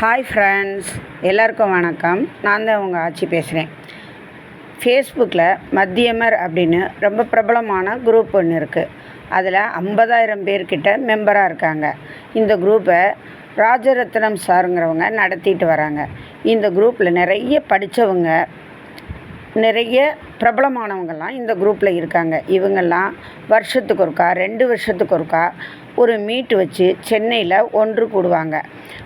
Hi friends எல்லாருக்கும் வணக்கம். நான் தான் உங்கள் ஆட்சி பேசுகிறேன் ஃபேஸ்புக்கில் மத்தியமர் அப்படின்னு ரொம்ப பிரபலமான குரூப் ஒன்று இருக்குது அதில் ஐம்பதாயிரம் பேர்கிட்ட மெம்பராக இருக்காங்க. இந்த குரூப்பை ராஜரத்னம் சாருங்கிறவங்க நடத்திட்டு வராங்க. இந்த குரூப்பில் நிறைய படித்தவங்க நிறைய பிரபலமானவங்கள்லாம் இந்த குரூப்பில் இருக்காங்க. இவங்கெல்லாம் வருஷத்துக்கு ஒருக்கா ரெண்டு வருஷத்துக்கு ஒருக்கா ஒரு மீட் வச்சு சென்னையில் ஒன்று கூடுவாங்க.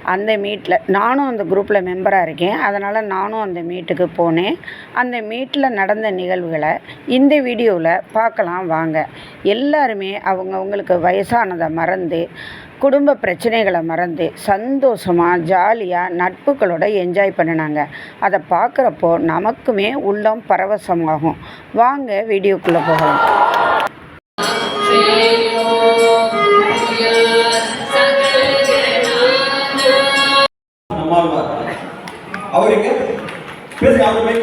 அந்த மீட்டில் நானும் அந்த குரூப்பில் மெம்பராக இருக்கேன். அதனால் நானும் அந்த மீட்டுக்கு போனேன். அந்த மீட்டில் நடந்த நிகழ்வுகளை இந்த வீடியோவில் பார்க்கலாம் வாங்க. எல்லாருமே அவங்கவுங்களுக்கு வயசானதை மறந்து குடும்ப பிரச்சனைகளை மறந்து சந்தோஷமாக ஜாலியாக நட்புகளோட என்ஜாய் பண்ணினாங்க. அதை பார்க்குறப்போ நமக்குமே உள்ளம் பரவசமாகும். வாங்க வீடியோக்குள்ளே போகலாம். ಅವರಿಗೆ ಬೇಸಿಗೆ ಅವ್ರ bike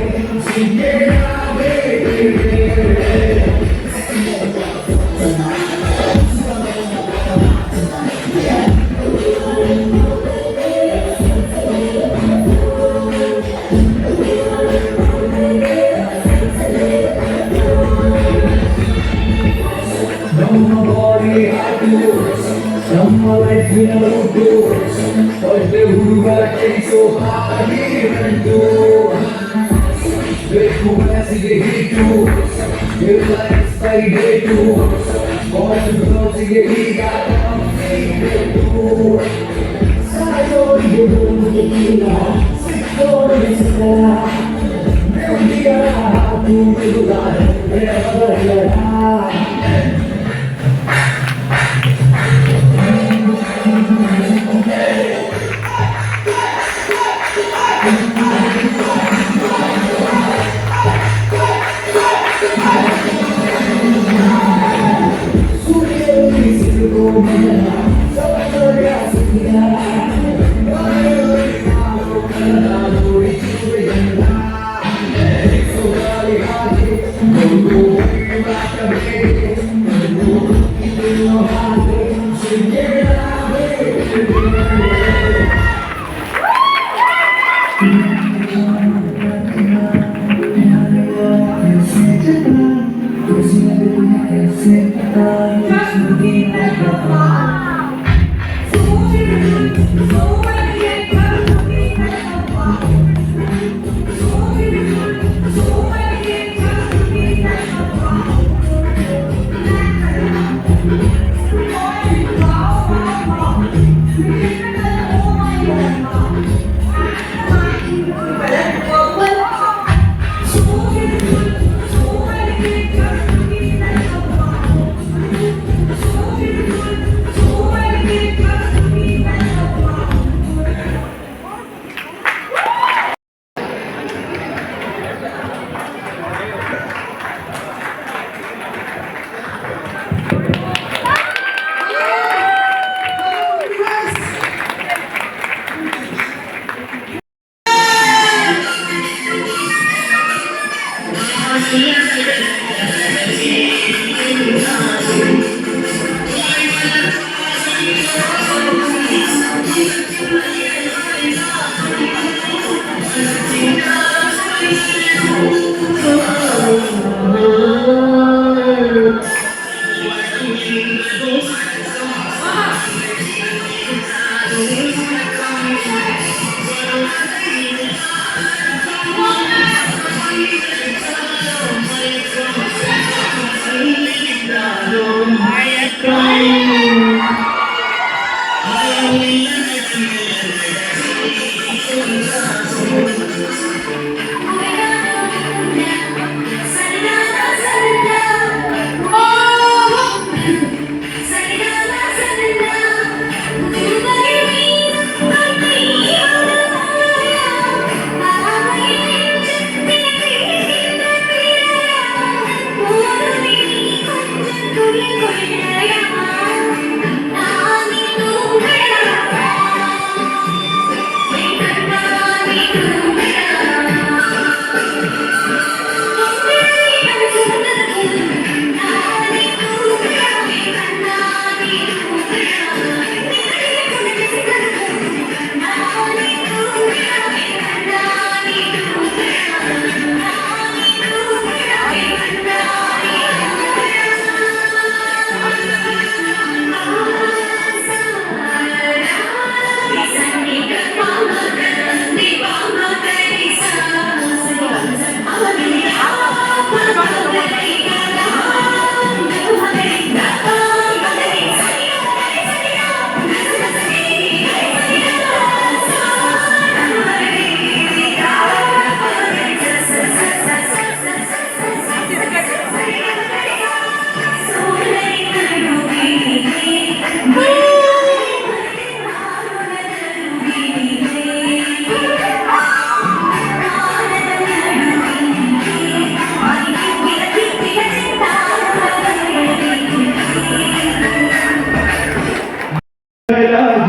Yeah. Amen.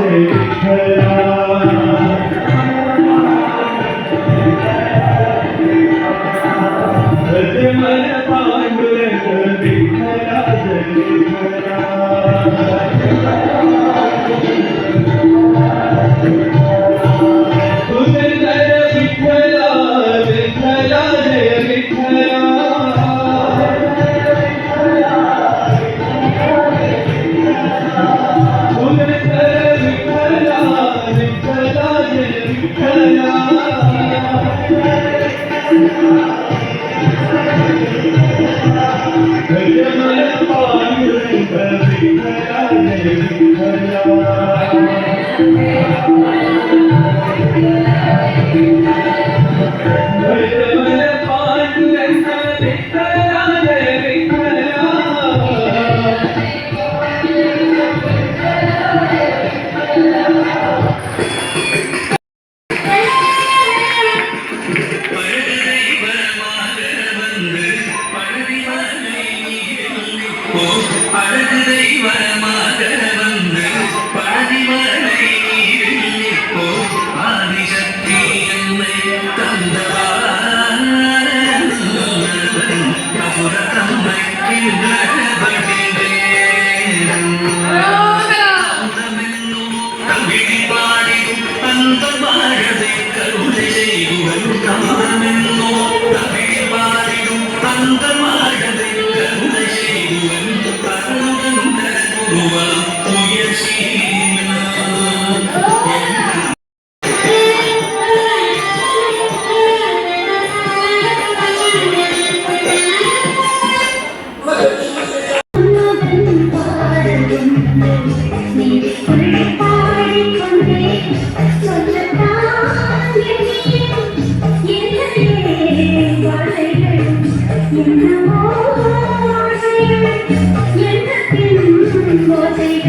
Hey, hey.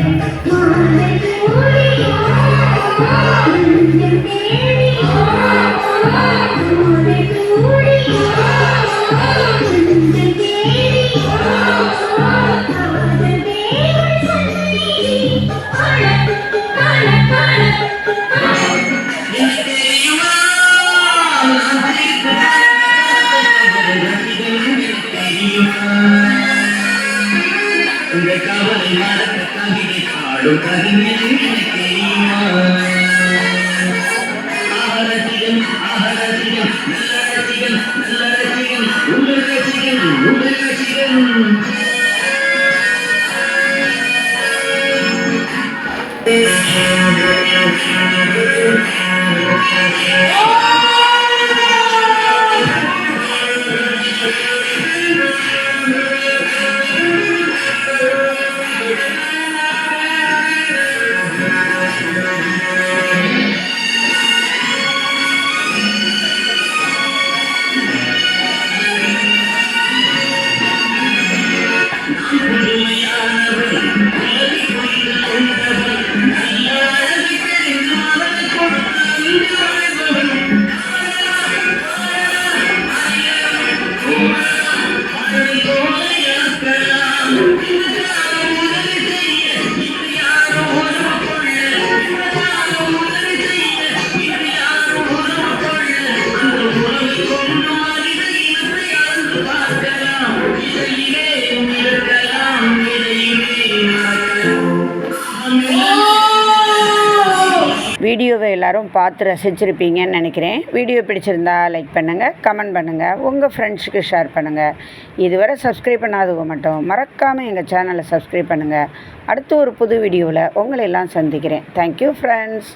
இந்த கவலை மறக்க கவிதை பாடும் கவிஞன் எனக்கு தெரியுமா ஆரசிகன் ஆரசிகன் நல்ல ரசிகன் நல்ல ரசிகன் உங்கள் ரசிகன் உங்கள் ரசிகன் வீடியோவை எல்லாரும் பார்த்து ரசிச்சிருப்பீங்கன்னு நினைக்கிறேன். வீடியோ பிடிச்சிருந்தா லைக் பண்ணுங்கள் கமெண்ட் பண்ணுங்கள் உங்கள் ஃப்ரெண்ட்ஸுக்கு ஷேர் பண்ணுங்கள் இதுவரை சப்ஸ்கிரைப் பண்ணாதவங்க மட்டும் மறக்காமல் எங்கள் சேனலை சப்ஸ்கிரைப் பண்ணுங்கள் அடுத்து ஒரு புது வீடியோவில் உங்களை எல்லாம் சந்திக்கிறேன். Thank you friends